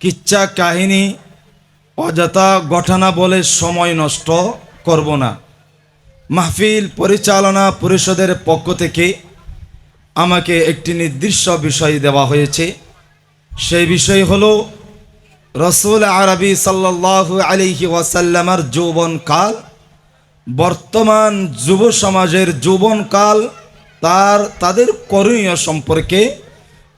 কিচ্ছা কাহিনী, অযথা ঘটনা বলে সময় নষ্ট করব না। মাহফিল পরিচালনা পরিষদের পক্ষ থেকে আমাকে একটি নির্দিষ্ট বিষয় দেওয়া হয়েছে। সেই বিষয় হল, রসুল আরবি সাল্লাহ আলিহি ওয়াসাল্লামার যৌবনকাল, বর্তমান যুব সমাজের যৌবনকাল, তার, তাদের করণীয় সম্পর্কে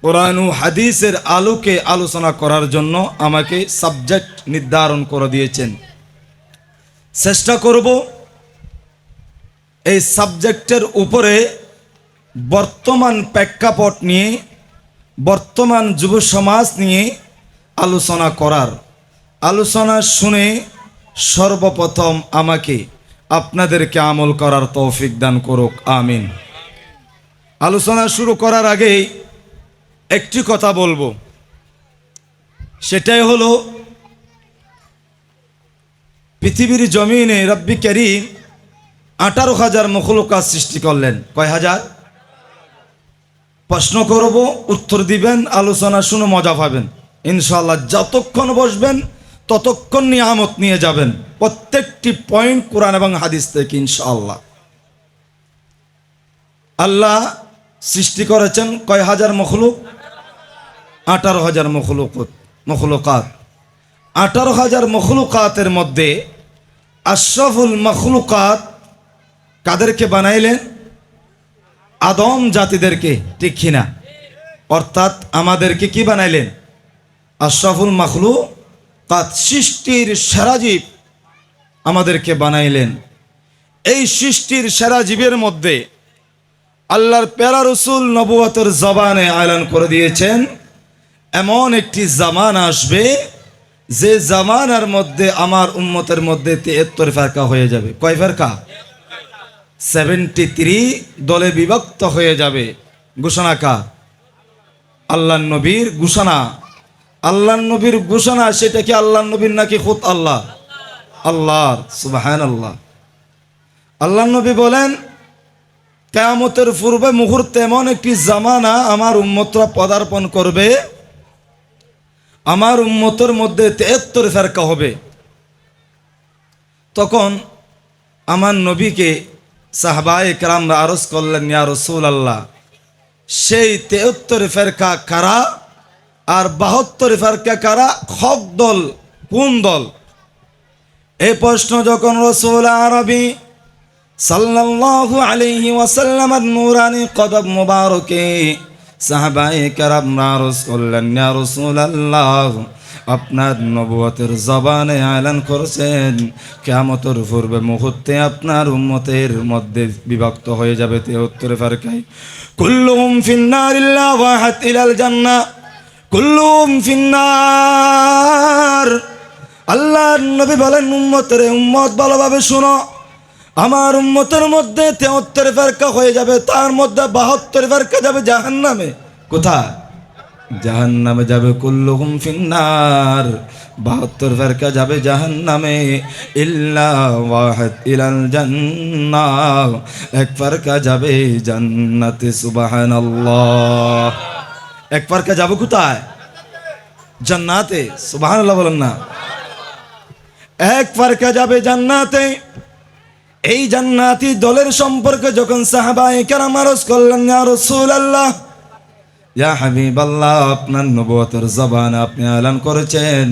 কোরআন ও হাদিসের আলোকে আলোচনা করার জন্য আমাকে সাবজেক্ট নির্ধারণ করে দিয়েছেন। চেষ্টা করব এই সাবজেক্টের উপরে বর্তমান প্রেক্ষাপট নিয়ে, বর্তমান যুব সমাজ নিয়ে আলোচনা করার। আলোচনা শুনে সর্বপ্রথম আমাকে আপনাদেরকে আমল করার তৌফিক দান করুক, আমিন। আলোচনা শুরু করার আগেই একটি কথা বলব। সেটাই হলো, পৃথিবীর জমিনে রব্বি করিম আঠারো হাজার মখলুকাত সৃষ্টি করলেন। কয় হাজার? প্রশ্ন করব, উত্তর দিবেন, আলোচনা শুনে মজা পাবেন। ইনশাল্লাহ যতক্ষণ বসবেন, ততক্ষণ নিয়ামত নিয়ে যাবেন। প্রত্যেকটি পয়েন্ট কোরআন এবং হাদিস থেকে ইনশাআল্লাহ। আল্লাহ সৃষ্টি করেছেন কয় হাজার মখলুক? আঠারো হাজার মখলুক মখলুকাত। আঠারো হাজার মখলুকাতের মধ্যে আশরাফুল মখলুকাত কাদেরকে বানাইলেন? আদম জাতিদেরকে, ঠিক কিনা? অর্থাৎ আমাদেরকে কি বানাইলেন? আশরাফুল মখলু কাত সৃষ্টির সেরা জীব আমাদেরকে বানাইলেন। এই সৃষ্টির সেরা জীবের মধ্যে আল্লাহর প্যারা রসুল নবুয়তের জবানে আয়লান করে দিয়েছেন এমন একটি জামান আসবে, যে জামানার মধ্যে আমার উম্মতের মধ্যে তেহত্তর ফেরকা হয়ে যাবে। কয় ফেরকা? সেভেন্টি থ্রি দলে বিভক্ত হয়ে যাবে। ঘোষণা কা আল্লাহ নবীর ঘোষণা। আল্লাহ নবীর ঘোষণা, সেটা কি আল্লাহ নবীর নাকি খুদ আল্লাহ? আল্লাহর সুবাহান আল্লাহ আল্লাহ নবী বলেন, কেয়ামতের পূর্বে মুহূর্তে এমন একটি জামানা আমার উম্মতরা পদার্পণ করবে আমার উম্মতের মধ্যে তেহত্তর ফেরকা হবে। তখন আমার নবীকে সাহবায়ে কেরামরা আরজ করলেন, ইয়া রসুল আল্লাহ সেই তেহত্তর ফেরকা কারা আর বাহাত্তর ফেরকা কারা? হক দল, কোন দল? এই প্রশ্ন যখন রসুল আরবি সাল্লাল্লাহু আলিহি ওয়াসাল্লামের নুরানি কদম মুবারকে সাহাবায়ে কেরামরা আরজ করলেন রাসূলুল্লাহ। আপনার নবুয়তের জবানে আয়লান করেছেন। কেয়ামতের পূর্বে মুহূর্তে আপনার উম্মতের মধ্যে বিভক্ত হয়ে যাবে তেহত্তর ফারকাই কুল্লুম ফিন্নার ওয়াহাদ ইলাল জান্নাহ কুল্লুহুম ফিন্নার। আল্লাহর নবী বলেন, উম্মতের উম্মত ভালোভাবে শুনো। আমার উম্মতের মধ্যে তেহত্তর ফেরকা হয়ে যাবে, তার মধ্যে বাহাত্তর ফেরকা যাবে জাহান নামে কোথায়? জাহান নামে যাবে কুল্লুহুম ফিন্নার। বাহাত্তর ফেরকা যাবে জাহান নামে জান্নাহ এক ফেরকা যাবে জান্নাতে, সুবহানাল্লাহ। এক ফেরকা যাবে কোথায়? জান্নাতে, সুবহানাল্লাহ বলেন না। এক ফারকা যাবে জান্নাতে এই জান্নাতি দলের সম্পর্কে যখন সাহাবায়ে কেরাম আরজ করলেন, ইয়া রাসূলুল্লাহ, ইয়া হাবিবাল্লাহ, আপনার নবুয়তের জবান আপনি এলান করেছেন।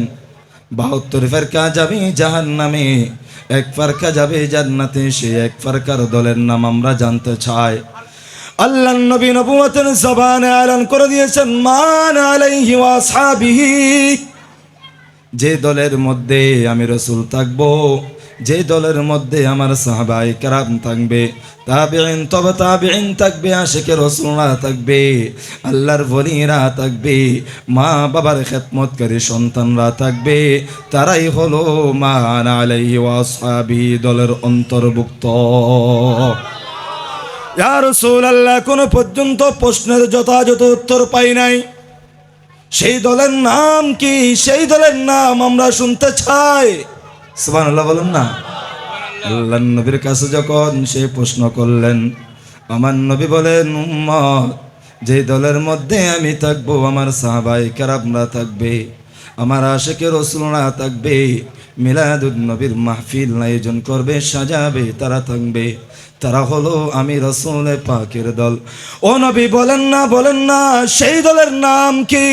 বাহাত্তর ফারকা যাবে জাহান্নামে, এক ফারকা যাবে জান্নাতে, সে এক ফারকার দলের নাম আমরা জানতে চাই। আল্লাহ নবী নবুয়তের জবানে এলান করে দিয়েছেন, মান আলাইহি ওয়া আসহাবিহি, যে দলের মধ্যে আমি রসুল থাকব যে দলের মধ্যে আমার সাহাবাই কারাম থাকবে তাবিন তবে তাবিন থাকবে আশেকে রসুলরা থাকবে, আল্লাহর বলিরা থাকবে, মা বাবার খেদমতকারী সন্তানরা থাকবে, তারাই হলো মা আলাই ওয়াসাবি দলের অন্তর্ভুক্ত। ইয়া রাসূলুল্লাহ, কোনো পর্যন্ত প্রশ্নের যথাযথ উত্তর পাই নাই। সেই দলের নাম কি? সেই দলের নাম আমরা শুনতে চাই। সুবহানাল্লাহ বলুন না। আল্লাহ নবীর কাছে যখন সে প্রশ্ন করলেন, আমার নবী বলেন যে দলের মধ্যে আমি থাকব, আমার সাহাবাই কেরামরা থাকবে, আমার আশেকের রসুলরা থাকবে মিলাদুল নবীর মাহফিল আয়োজন করবে, সাজাবে, তারা থাকবে, তারা হলো আমি রসুল পাকের দল। ও নবী বলেন না বলেন না, সেই দলের নাম কি?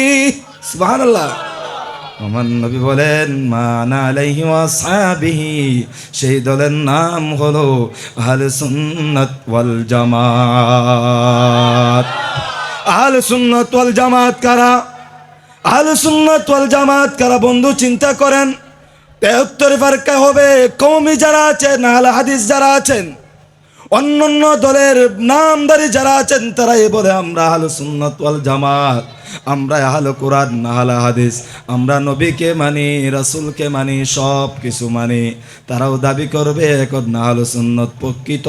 সুবহানাল্লাহ। আমার নবী বলেন মানা আলাইহি ওয়াসহাবিহি সেই দলের নাম হলো আহলে সুন্নাত ওয়াল জামাত আহলে সুন্নাত ওয়াল জামাত কারা? আহলে সুন্নাত ওয়াল জামাত কারা বন্ধু চিন্তা করেন? তেহত্তর ফারকা হবে। কওমি যারা আছেন, আহলে হাদিস যারা আছেন অন্যান্য দলের নামদারি যারা আছেন, তারাই বলে, আমরা আহলে সুন্নাত ওয়াল জামাত। আমরা আহলে কোরআন আহলে হাদিস। আমরা নবীকে মানি, রাসূলকে মানি সব কিছু মানি। তারাও দাবি করবে, এখন আহলে সুন্নত প্রকৃত।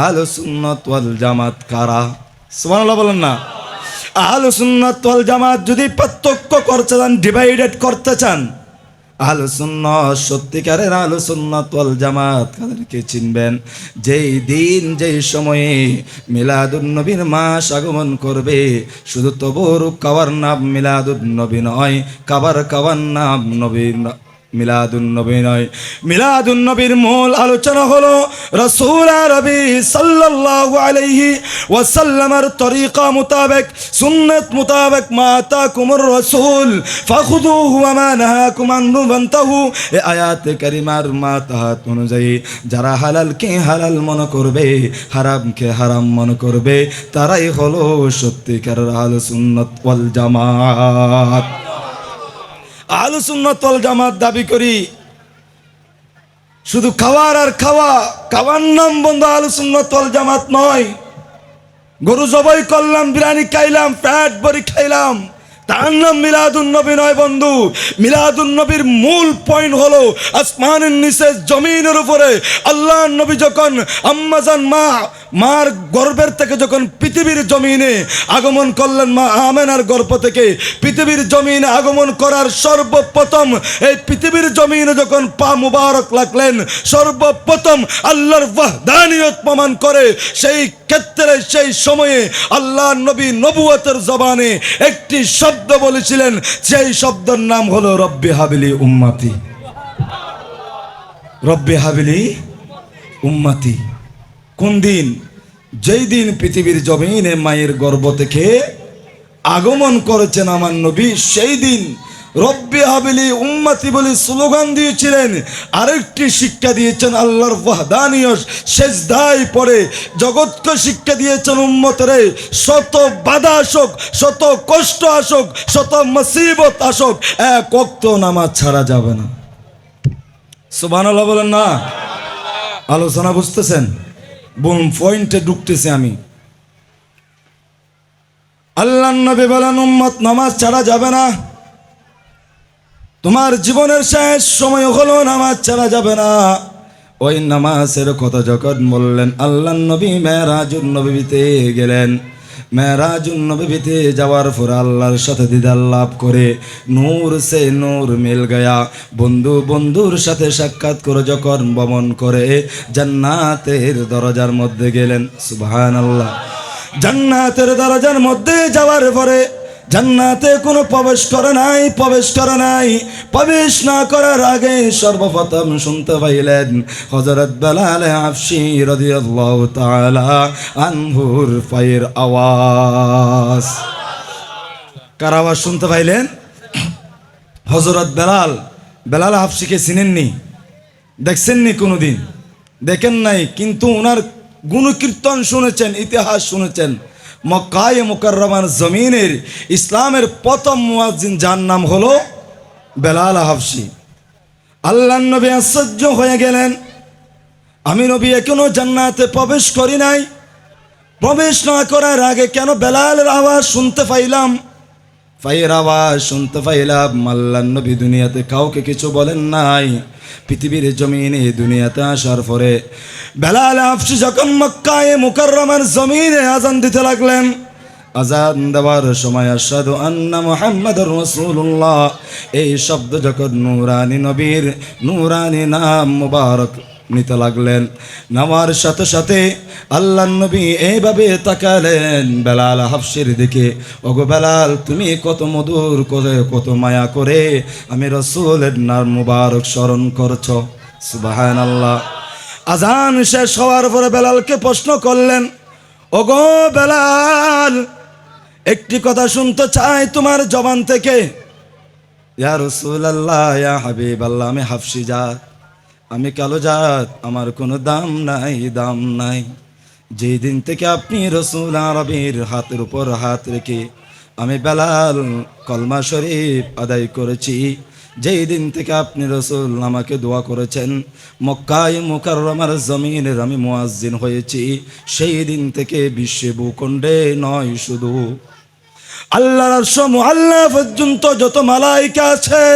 আহলে সুন্নত ওয়াল জামাত কারা? সুবহানাল্লাহ বলেন না। আহলে সুন্নাত ওয়াল জামাত যদি পার্থক্য করতে চান ডিভাইডেড করতে চান আহলে সুন্নাত, সত্যিকারের আহলে সুন্নাত ওয়াল জামাত কাদেরকে চিনবেন? যেই দিন, যেই সময়ে মিলাদুন্নবীর মাস আগমন করবে, শুধু তবর কাবার নাম মিলাদুন্নবী নয়, কাবার কাবার নাম নবীর মিলাদুন নবী নয়। মিলাদুন নবীর মূল আলোচনা হলো রসুল রবি সাল্লাল্লাহু আলাইহি ওয়াসাল্লামের তরিকা মোতাবেক, সুন্নত মোতাবেক মাতা কুমর রসুল ফাখুদুহু ওয়া মা নাহাকুম আনহু ফান্তাহু এ আয়াতে কারিমার মাতাহাত অনুযায়ী, যারা হালালকে হালাল মনে করবে, হারামকে হারাম মনে করবে, তারাই হলো সত্যিকার আল সুন্নত ওয়াল জামাত। আলু সুন্নতল জামাত দাবি করি, শুধু খাওয়ার আর খাওয়া, খাওয়ার নাম বন্ধ আলু সুন্নতল জামাত নয়। গরু জবাই করলাম, বিরিয়ানি খাইলাম ফ্যাট বড়ি খাইলাম। তার নাম মিলাদুন নবী নয় বন্ধু। মিলাদুন নবীর মূল পয়েন্ট হলো আসমানের নিচে জমিনের উপরে আল্লাহ নবী যখন আম্মাজান মা, মার গর্ভের থেকে যখন পৃথিবীর জমিনে আগমন করলেন, মা আমেনার গর্ভ থেকে পৃথিবীর জমিনে আগমন করার সর্বপ্রথম এই পৃথিবীর জমিনে যখন পা মুবারক লাগলেন, সর্বপ্রথম আল্লাহর ওয়াহদানিয়ত প্রমাণ করে সেই ক্ষেত্রে, সেই সময়ে আল্লাহ নবী নবুয়তের জবানে একটি শব্দ বলেছিলেন সেই শব্দের নাম হলো রব্বে হাবিলি উম্মাতি। রব্বে হাবিলি উম্মাতি। কোন দিন? যেই দিন পৃথিবীর জমিনে মায়ের গর্ব থেকে আগমন করেছেন আমার নবী, সেই দিন রব্বি হাবিলি উম্মাতি বলে স্লোগান দিয়েছিলেন। আরেকটি শিক্ষা দিয়েছেন আল্লাহর ওয়াহদানীয় শেষ দায় পরে জগৎকে শিক্ষা দিয়েছেন উম্মতরে। শত বাধা আসুক, শত কষ্ট আসুক, শত মুসিবত আসুক, এক অক্ত নামাজ ছাড়া যাবে না। সুবহানাল্লাহ বলেন না। আলোচনা বুঝতেছেন? বোন পয়েন্টে ঢুকতেছি আমি। আল্লাহ নবী বলেন, উম্মত নামাজ ছাড়া যাবে না। তোমার জীবনের শেষ সময় হলো, নামাজ ছাড়া যাবে না। ওই নামাজের কথা যখন বললেন আল্লাহ নবী মেরাজুন নবীতে গেলেন। মেরাজুন নবীতে যাওয়ার পর আল্লাহর সাথে দিদার লাভ করে নূর সে নূর মিল গয়া। বন্ধু বন্ধুর সাথে সাক্ষাৎ করে যখন ভ্রমণ করে জান্নাতের দরজার মধ্যে গেলেন। সুবহান আল্লাহ জান্নাতের দরজার মধ্যে যাওয়ার পরে জান্নাতে কোনো প্রবেশ করে নাই, প্রবেশ করে নাই। প্রবেশ না করার আগে সর্বপ্রথম শুনতে পাইলেন হজরত বেলাল আফসি রাদিয়াল্লাহু তাআলা আনহুর পায়ের আওয়াজ। কার আওয়াজ শুনতে পাইলেন? হজরত বেলাল বেলাল হাফসিকে চিনেননি? দেখছেননি কোনোদিন? দেখেন নাই, কিন্তু ওনার গুণকীর্তন শুনেছেন, ইতিহাস শুনেছেন। মক্কায় মুকরমান জমিনের ইসলামের প্রথম মুয়াজ্জিন যার নাম হলো বেলাল হাফসি। আল্লাহ নবী আশ্চর্য হয়ে গেলেন। আমি নবী এখনও জান্নাতে প্রবেশ করি নাই। প্রবেশ না করার আগে কেন বেলালের আওয়াজ শুনতে পাইলাম? আওয়াজ শুনতে পাইলাম আল্লাহ নবী দুনিয়াতে কাউকে কিছু বলেন নাই। পৃথিবীর জমিনে দুনিয়াতে আসার পরে বেলাল আফসি যখন মক্কায় মুকাররমার জমিনে আজান দিতে লাগলেন আজান দেওয়ার সময় আসাদু আন্না মোহাম্মদ রসুল্লাহ এই শব্দ যখন নুরানি নবীর, নুরানি নাম মুবারক নিতে লাগলেন। নামার সাথে সাথে আল্লাহ নবী এইভাবে তাকালেন। বেলাল হাফসির দিকে, ওগো বেলাল, তুমি কত মধুর করে, কত মায়া করে আমি রসুলের নাম মুবারক স্মরণ করছ। সুবাহান আল্লাহ আজান শেষ হওয়ার পরে বেলালকে প্রশ্ন করলেন, ওগো বেলাল, একটি কথা শুনতে চাই তোমার জবান থেকে। ইয়া রসুলাল্লাহ, ইয়া হাবিব আল্লাহ আমি হাফসি জাত আমি কালো জাত, আমার কোনো দাম নাই দাম নাই। যেই দিন থেকে আপনি রসুল আরবির হাতের উপর হাত রেখে আমি বেলাল কলমা শরীফ আদায় করেছি, যেই দিন থেকে আপনি রসুল আমাকে দোয়া করেছেন, মক্কায় মুকাররমার জমিনের আমি মুয়াজ্জিন হয়েছি, সেই দিন থেকে বিশ্বে ভূখণ্ডে নয় শুধু। আল্লাহর সম আল্লাহ পর্যন্ত যত মালাইকা আছে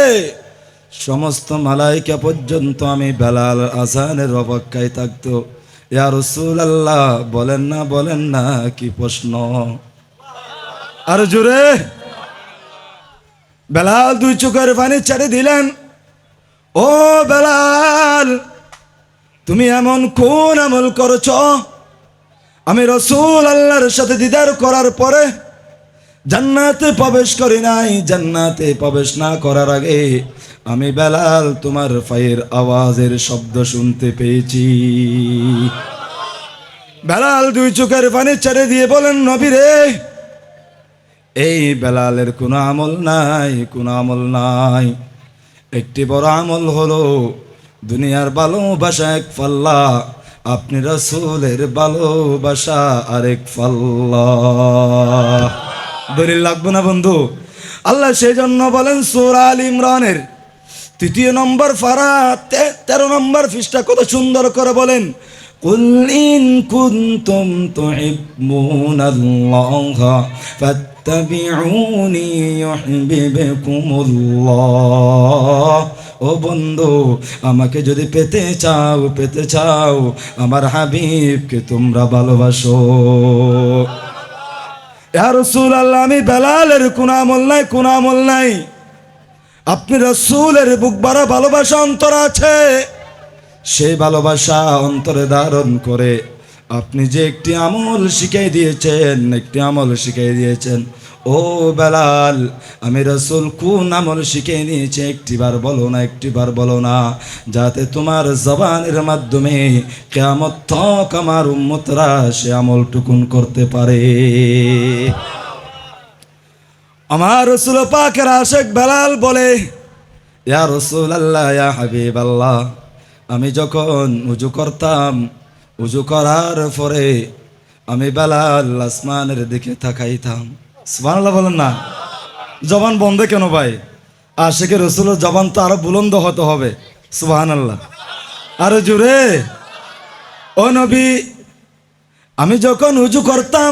সমস্ত মালাইকা পর্যন্ত আমি বেলাল আসানের অপেক্ষায় থাকতো। ইয়া রসুল আল্লাহ বলেন না বলেন না, কি প্রশ্ন? আর জোরে! বেলাল দুই চোখের পানি ছেড়ে দিলেন। ও বেলাল, তুমি এমন কোন আমল করছ? আমি রসুল আল্লাহর সাথে দিদার করার পরে জান্নাতে প্রবেশ করি নাই। জান্নাতে প্রবেশ না করার আগে আমি বেলাল তোমার পায়ের আওয়াজের শব্দ শুনতে পেয়েছি। বেলাল দুই চোখের পানি ছেড়ে দিয়ে বলেন, নবী রে, এই বেলালের কোনো আমল নাই, কোনো আমল নাই। একটি বড় আমল হলো, দুনিয়ার ভালোবাসা এক পাল্লা আপনি রসুলের ভালোবাসা আরেক পাল্লা দলিল লাগবে না বন্ধু? আল্লাহ সেই জন্য বলেন, সুরা আল ইমরানের তৃতীয় নম্বর ফারা তে- তেরো নম্বর ফিসটা কত সুন্দর করে বলেন قل إن كنتم تحبون الله فاتبعوني يحببكم الله ও বন্ধু আমাকে যদি পেতে চাও পেতে চাও আমার হাবিবকে তোমরা ভালোবাসো ইয়া রসুল আল্লাহ আমি বেলালের কোন আমল নাই কোন আমল নাই আপনি রসুলের বুক বাড়া ভালোবাসা অন্তর আছে? সেই ভালোবাসা অন্তরে ধারণ করে আপনি যে একটি আমল শিখাই দিয়েছেন, একটি আমল শিখাই দিয়েছেন, ও বেলাল, আমি রসুল কোন আমল শিখিয়ে নিয়েছি? একটিবার বলো না, একটিবার বলো না, যাতে তোমার জবানের মাধ্যমে কেমত থক আমার উম্মতরা সে আমল টুকুন করতে পারে। আমার রসুল পাকের আশেক বেলাল বলে, ইয়া রসুল আল্লাহ ইয়া হাবিব আল্লাহ আমি যখন উজু করতাম, উজু করার পরে আমি বেলাল আসমানের দিকে তাকাইতাম। সুবহানাল্লাহ বলেন না। জবান বন্ধ কেন ভাই? আশেকে রসুলের জবান তো আরও বুলন্দ হতে হবে। সুবাহান আল্লাহ আরও জোরে ও নবী, আমি যখন উজু করতাম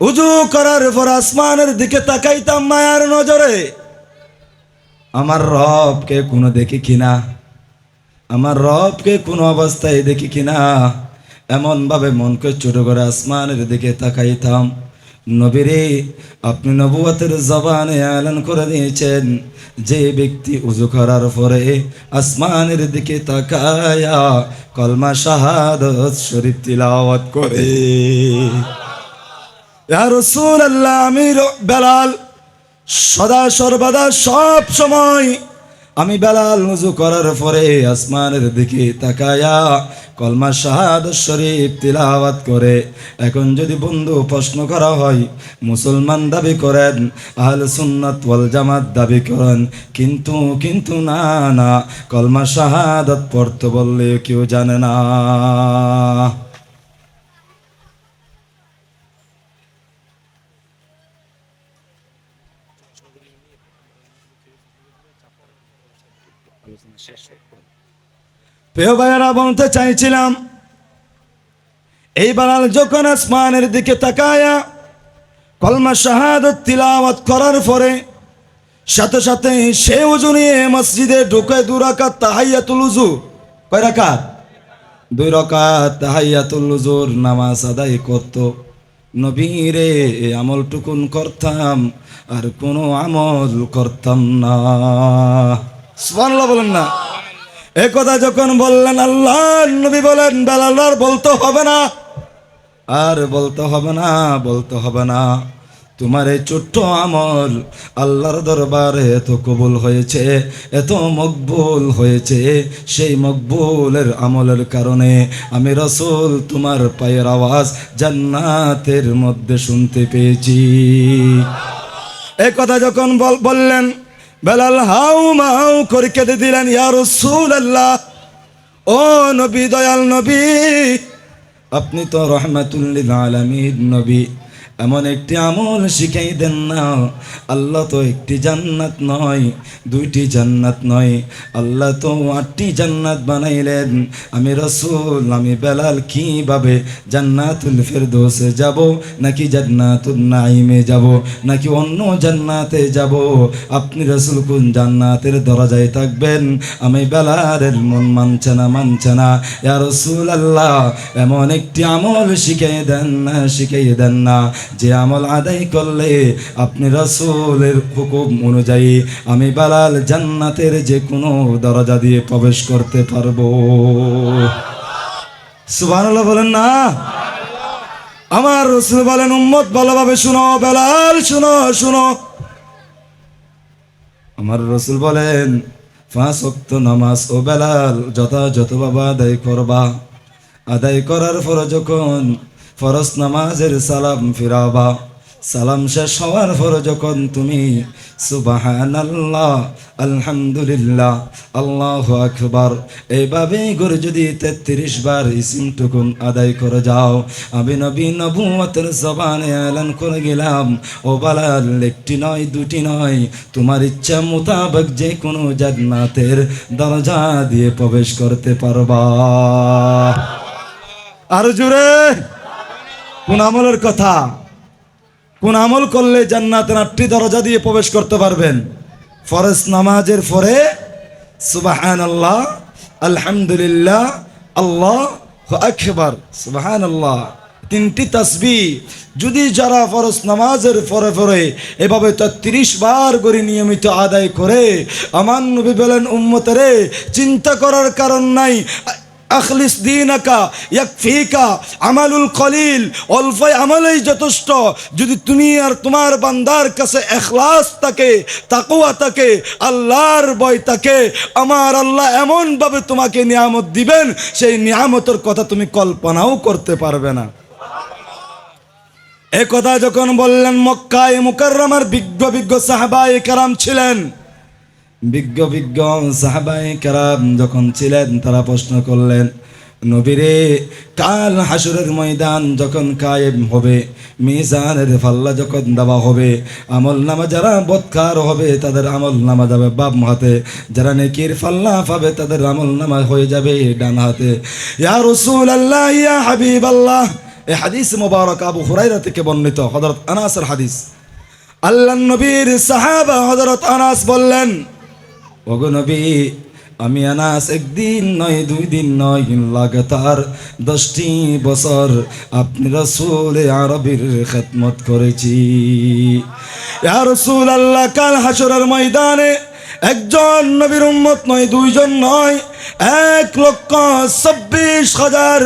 উজু করার পর আসমানের দিকে তাকাইতাম মায়ার নজরে। আমার রবকে কোনো দেখি কিনা আমার রবকে কোনো অবস্থায় দেখি কিনা এমন ভাবে মনকে ছোট করে আসমানের দিকে তাকাইতাম। নবীরে, আপনি নবুয়তের জবানে এলান করে দিয়েছেন। যে ব্যক্তি উজু করার পরে আসমানের দিকে তাকায়া কলমা শাহাদত শরীফ তিলাওয়াত করে। ইয়া রাসূলুল্লাহ, আমি বেলাল। সদা সর্বদা সব সময় আমি বেলাল উজু করার পরে আসমানের দিকে তাকায়া কলমা শাহাদ শরীফ তিলাওয়াত করে। এখন যদি বন্ধু প্রশ্ন করা হয়, মুসলমান দাবি করেন, আহল সুন্নাত ওয়াল জামাত দাবি করেন, কিন্তু কিন্তু না না, কলমা শাহাদত পড়তে বললে কেউ জানে না। প্রিয় ভাইয়েরা, বলতে চাইছিলাম এই বালাল যখন আসমানের দিকে তাকায়া কলমা শাহাদত তিলাওয়াত করার পরে সাথে সাথে সে উজু নিয়ে মসজিদে ঢুকে দু কয় দুই রাকাত তাহাইয়াতুল উজুর নামাজ আদায় করত। নবীরে এই আমলটুকুন করতাম, আর কোনো আমল করতাম না। সুবহানাল্লাহ বলেন না। এ কথা যখন বললেন আল্লাহ, নবী বলেন, বেলাল আর বলতে হবে না। আর বলতে হবে না, বলতে হবে না। তোমার এই ছোট্ট আমল আল্লাহর দরবারে এত কবুল হয়েছে, এত মকবুল হয়েছে। সেই মকবুলের আমলের কারণে আমি রসুল তোমার পায়ের আওয়াজ জান্নাতের মধ্যে শুনতে পেয়েছি। এ কথা যখন বল- বললেন বেলাল, হাউ মাউ করে কেঁদে দিলেন, ইয়া রসুল আল্লাহ ও নবী, দয়াল নবী, আপনি তো রহমাতুল্লিল আলমীর নবী। এমন একটি আমল শিখাই দেন না। আল্লাহ তো একটি জান্নাত নয়, দুইটি জান্নাত নয়। আল্লাহ তো আটটি জান্নাত বানাইলেন। আমি রসুল, আমি বেলাল, কীভাবে জান্নাতুল ফেরদোসে যাব, নাকি জান্নাতুল নাইমে যাব, নাকি অন্য জান্নাতে যাব? আপনি রসুল কোন জান্নাতের দরজায় থাকবেন? আমি বেলালের মন মানছে না মানছে না। ইয়া রসুল আল্লাহ এমন একটি আমল শিখাই দেন না, শিখাই দেন না। যে আমল আদায় করলে আপনি রসুলের হুকুম অনুযায়ী আমি বেলাল জান্নাতের যে কোনো দরজা দিয়ে প্রবেশ করতে পারব। সুবহানাল্লাহ বলেন না? আমার রসুল বলেন, উম্মত, ভালোভাবে শুনো, বেলাল, শুনো শুনো। আমার রসুল বলেন, পাঁচ অক্ত নামাজ ও বেলাল যথাযথভাবে আদায় করবা। আদায় করার পর যখন ফরজ নামাজের সালাম ফিরাবা। সালাম শেষ হওয়ার পর যখন তুমি সুবাহান আল্লাহ আলহামদুলিল্লাহ, আল্লাহ আকবার, এইভাবে করে যদি তেত্রিশ বার ইসিমটুকুন আদায় করে যাও, আমি নবী নবুয়তের জবানে এলান করে গেলাম, ও বালাল, একটি নয়, দুটি নয়, তোমার ইচ্ছা মোতাবেক যে কোনো জান্নাতের দরজা দিয়ে প্রবেশ করতে পারবা। আর জোরে! কোন আমলের কথা? কোন আমল করলে জান্নাতের আটটি দরজা দিয়ে প্রবেশ করতে পারবেন? ফরজ নামাজের পরে সুবাহান আল্লাহ আলহামদুলিল্লাহ, আল্লাহ সুবাহান আল্লাহ তিনটি তসবি যদি যারা ফরজ নামাজের পরে পরে এভাবে তিরিশ বার করে নিয়মিত আদায় করে, আমার নবী বলেন, উম্মতরে, চিন্তা করার কারণ নাই। আখলিস দিনাকা, ইয়াকফিকা, আমালুল কলিল অল্প আমলেই যথেষ্ট। যদি তুমি আর তোমার বান্দার কাছে এখলাস থাকে তাকুয়া থাকে, আল্লাহর ভয় থাকে, আমার আল্লাহ এমনভাবে তোমাকে নিয়ামত দিবেন, সেই নিয়ামতের কথা তুমি কল্পনাও করতে পারবে না। এ কথা যখন বললেন মক্কায় মুকাররমার বিজ্ঞ বিজ্ঞ সাহাবায়ে কারাম ছিলেন বিজ্ঞ বিজ্ঞ সাহাবাই কারাম যখন ছিলেন, তারা প্রশ্ন করলেন, নবীরে কাল হাসুরের ময়দান যখন কায়েম হবে? মিজানের ফাল্লা যখন দেওয়া হবে, আমল নামা যারা বৎকার হবে, তাদের আমল নামা যাবে বাম হাতে। যারা নেকির ফাল্লা পাবে, তাদের আমল নামা হয়ে যাবে ডান হাতে। ইয়া রসুল আল্লাহ ইয়া হাবিব আল্লাহ এই হাদিস মোবারক আবু হুরাইরা থেকে বর্ণিত হজরত আনাসের হাদিস। আল্লাহ নবীর সাহাবা হজরত আনাস বললেন নবী, আমি আনাস একদিন নয়, দুই দিন নয়, লাগাতার দশটি বছর আপনি রসুল আরবির খেদমত করেছি। রসুল আল্লাহ কাল হাসরের ময়দানে একজন নবীর উম্মত নয়, দুইজন নয়, এক লক্ষ চব্বিশ হাজার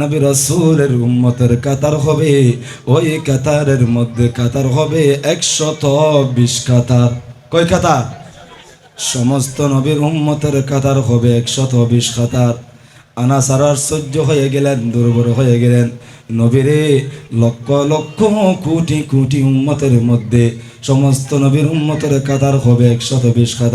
নবী রসুলের উম্মতের কাতার হবে, ওই কাতারের মধ্যে কাতার হবে একশত বিশ কাতার। কয় কাতার? সমস্ত নবীর উম্মতের কাতার হবে একশত বিশ কাতার। আনাসার আশ্চর্য হয়ে গেলেন, দুর্বল হয়ে গেলেন। নবীরে লক্ষ লক্ষ কোটি কোটি উম্মতের মধ্যে সমস্ত নবীর উম্মতের কাতার হবে একশত বিশ কাতার।